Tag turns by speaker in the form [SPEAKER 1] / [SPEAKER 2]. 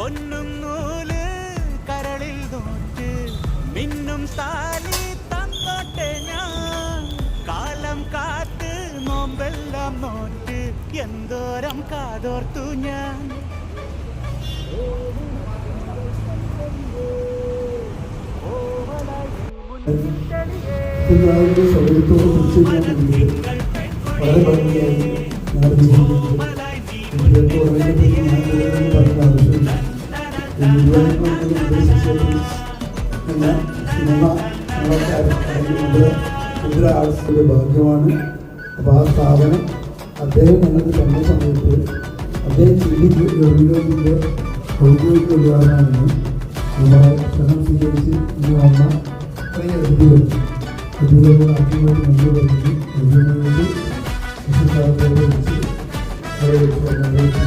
[SPEAKER 1] പൊന്നും നൂൽ കരളിൽ നോറ്റ് മിന്നും താലി തന്നോട്ടെ ഞാൻ. കാലം കാത്ത് നോമ്പെല്ലാം നോറ്റ്. എന്തോരം കാതോർത്തു ഞാൻ.
[SPEAKER 2] കുറിച്ച് വളരെ ഭംഗിയായി ഞാൻ ഈ മുഴുവൻ എന്ന സിനിമ ഉഗ്ര ആർട്സിന്റെ ഭാഗ്യമാണ് അപ്പോൾ ആ സ്ഥാപനം അദ്ദേഹം ഞങ്ങൾക്ക് തന്ന സമയത്ത് അദ്ദേഹം ചെയ്തിട്ട് ഔദ്യോഗിക ഉദ്ഘാടനമാണ്. നമ്മളെ ക്ഷണം സ്വീകരിച്ച് ഇന്ന് വന്ന കുറേ അതിഥികൾ അതിഥികളോട് ആദ്യമായിട്ട് നന്ദി പറഞ്ഞു വെച്ച് അവരെ വെച്ച്